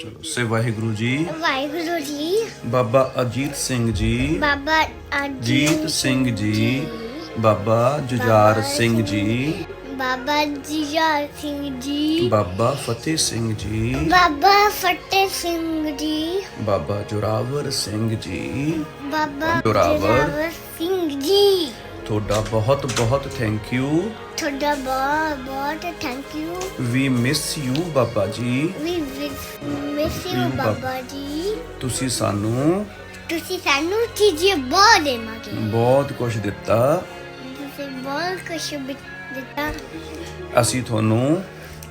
ਚਲੋ ਸੇ ਵਾਹਿਗੁਰੂ ਜੀ। ਵਾਹਿਗੁਰੂ ਜੀ। ਬਾਬਾ ਅਜੀਤ ਸਿੰਘ ਜੀ। ਬਾਬਾ ਜੀਤ ਸਿੰਘ ਜੀ। ਬਾਬਾ ਜੁਝਾਰ ਸਿੰਘ ਜੀ। ਬਾਬਾ ਜੀਜਾ ਸਿੰਘ ਜੀ। ਬਾਬਾ ਫਤਿਹ ਸਿੰਘ ਜੀ। ਬਾਬਾ ਫਤਿਹ ਸਿੰਘ ਜੀ। ਬਾਬਾ ਜੋਰਾਵਰ ਸਿੰਘ ਜੀ। ਬਾਬਾ। ਜੋਰਾਵਰ। ਸਿੰਘ ਜੀ। ਤੁਹਾਡਾ ਬਹੁਤ ਬਹੁਤ ਥੈਂਕ ਯੂ ਤੁਹਾਡਾ ਬਹੁਤ ਬਹੁਤ thank you we miss you Baba ji. We Baba. ਬਾਬਾ ਜੀ? ਤੁਸੀਂ ਸਾਨੂੰ ਤੁਸੀਂ ਸਾਨੂੰ ਚੀਜ਼ੇ ਬਹੁਤ ਦੇਵਾਂਗੇ। ਬਹੁਤ ਕੁਝ ਦਿੱਤਾ। ਤੁਸੀਂ ਬਹੁਤ ਬਿ- ਦਿੱਤਾ। ਅਸੀਂ ਤੁਹਾਨੂੰ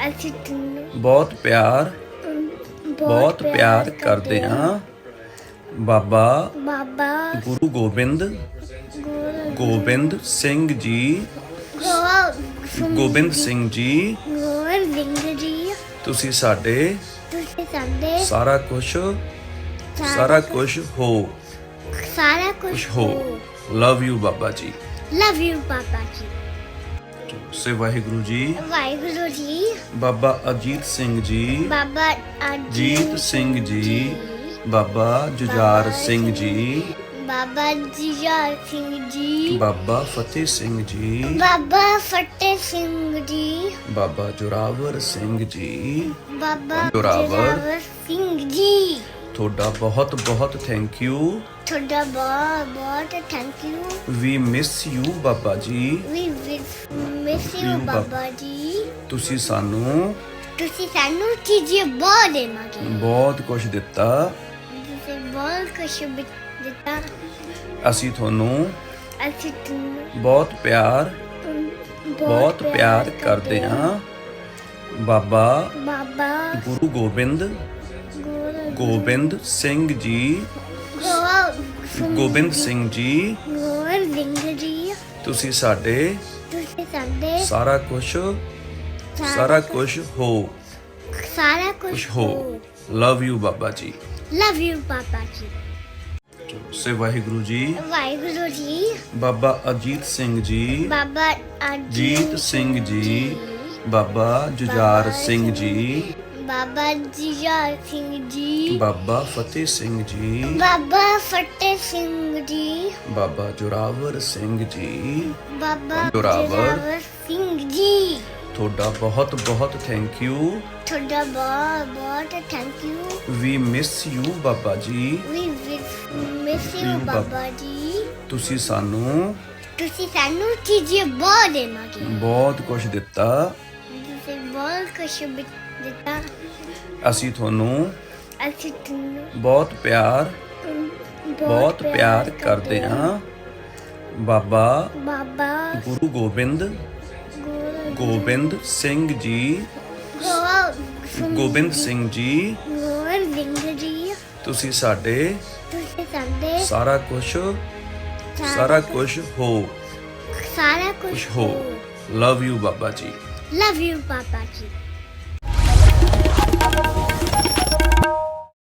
ਅਸੀਂ ਤੁਹਾਨੂੰ ਬਹੁਤ ਪਿਆਰ ਬਹੁਤ ਪਿਆਰ ਕਰਦੇ ਹਾਂ। ਬਾਬਾ ਬਾਬਾ ਗੁਰੂ ਗੋਬਿੰਦ ਗੋਬਿੰਦ ਸਿੰਘ ਜੀ ਗੋਬਿੰਦ ਗੋਬਿੰਦ ਸਿੰਘ ਜੀ ਗੋਬਿੰਦ ਸਿੰਘ ਜੀ। ਤੁਸੀਂ ਸਾਡੇ ਤੁਸੀਂ ਸਾਡੇ ਸਾਰਾ ਕੁਝ ਸਾਰਾ ਕੁਝ ਹੋ। ਸਾਰਾ ਕੁਝ ਹੋ। Love you Baba ji. Love you Baba ji. ਸੇ ਵਾਹਿਗੁਰੂ ਜੀ। ਵਾਹਿਗੁਰੂ ਜੀ। ਬਾਬਾ ਅਜੀਤ ਸਿੰਘ ਜੀ। ਬਾਬਾ ਜੀਤ ਸਿੰਘ ਜੀ। ਬਾਬਾ ਜੁਝਾਰ ਸਿੰਘ ਜੀ। ਬਾਬਾ ਜੀਜਾ ਸਿੰਘ ਜੀ। ਬਾਬਾ ਫਤਿਹ ਸਿੰਘ ਜੀ। ਬਾਬਾ ਫਤਿਹ ਸਿੰਘ ਜੀ। ਬਾਬਾ ਜੋਰਾਵਰ ਸਿੰਘ ਜੀ। ਬਾਬਾ ਜੋਰਾਵਰ। ਜੋਰਾਵਰ ਸਿੰਘ ਜੀ। ਤੁਹਾਡਾ ਬਹੁਤ ਬਹੁਤ ਥੈਂਕ ਯੂ ਤੁਹਾਡਾ ਬਹੁਤ ਬਹੁਤ thank you we miss you Baba ji. We miss You, you. ਬਾਬਾ ਜੀ। ਤੁਸੀਂ ਸਾਨੂੰ ਤੁਸੀਂ ਸਾਨੂੰ ਚੀਜ਼ੇ ਬਹੁਤ ਦੇਵਾਂਗੇ। ਬਹੁਤ ਕੁਝ ਦਿੱਤਾ। ਬਿ- ਦਿੱਤਾ। ਅਸੀਂ ਤੁਹਾਨੂੰ ਅਸੀਂ ਤੁਹਾਨੂੰ ਬਹੁਤ ਪਿਆਰ ਬਹੁਤ ਪਿਆਰ ਕਰਦੇ ਹਾਂ। ਬਾਬਾ ਬਾਬਾ ਗੁਰੂ ਗੋਬਿੰਦ ਗੋਬਿੰਦ ਸਿੰਘ ਜੀ। ਗੋਬਿੰਦ ਸਿੰਘ ਜੀ। ਗੋਬਿੰਦ ਸਿੰਘ ਜੀ। ਤੁਸੀਂ ਸਾਡੇ ਤੁਸੀਂ ਸਾਡੇ ਸਾਰਾ ਕੁਝ ਸਾਰਾ ਕੁਝ ਹੋ। ਸਾਰਾ ਕੁਝ ਹੋ। Love you Baba ji. Love you Baba ji. ਸੇ ਵਾਹਿਗੁਰੂ ਜੀ। ਵਾਹਿਗੁਰੂ ਜੀ। ਬਾਬਾ ਅਜੀਤ ਸਿੰਘ ਜੀ। ਬਾਬਾ ਜੀਤ ਸਿੰਘ ਜੀ। ਬਾਬਾ ਜੁਝਾਰ ਸਿੰਘ ਜੀ। ਬਾਬਾ ਜੀਜਾ ਸਿੰਘ ਜੀ। ਬਾਬਾ ਫਤਿਹ ਸਿੰਘ ਜੀ। ਬਾਬਾ ਫਤਿਹ ਸਿੰਘ ਜੀ। ਬਾਬਾ ਜੋਰਾਵਰ ਸਿੰਘ ਜੀ। ਬਾਬਾ ਜੋਰਾਵਰ। ਜੋਰਾਵਰ ਸਿੰਘ ਜੀ। ਤੁਹਾਡਾ ਬਹੁਤ ਬਹੁਤ ਥੈਂਕ ਯੂ ਤੁਹਾਡਾ ਬਹੁਤ ਬਹੁਤ thank you we miss you Baba ji. We miss you. ਬਾਬਾ ਜੀ। ਤੁਸੀਂ ਸਾਨੂੰ ਤੁਸੀਂ ਸਾਨੂੰ ਚੀਜ਼ੇ ਬਹੁਤ ਦੇਵਾਂਗੇ। ਬਹੁਤ ਕੁਝ ਦਿੱਤਾ। ਤੁਸੀਂ ਬਹੁਤ ਕੁਛ ਦਿੱਤਾ। ਅਸੀਂ ਤੁਹਾਨੂੰ ਅਸੀਂ ਤੁਹਾਨੂੰ ਬਹੁਤ ਪਿਆਰ ਬਹੁਤ ਪਿਆਰ ਕਰਦੇ ਹਾਂ। ਬਾਬਾ ਬਾਬਾ ਗੁਰੂ ਗੋਬਿੰਦ ਗੋਬਿੰਦ ਸਿੰਘ ਜੀ। ਗੋਬਿੰਦ ਗੋਬਿੰਦ ਸਿੰਘ ਜੀ। ਗੋਬਿੰਦ ਸਿੰਘ ਜੀ। ਤੁਸੀਂ ਸਾਡੇ ਸਾਡੇ ਸਾਰਾ ਕੁਝ ਸਾਰਾ ਕੁਝ ਹੋ। ਸਾਰਾ ਕੁਝ ਕੁਝ ਹੋ। Love you Baba ji. Love you Baba ji.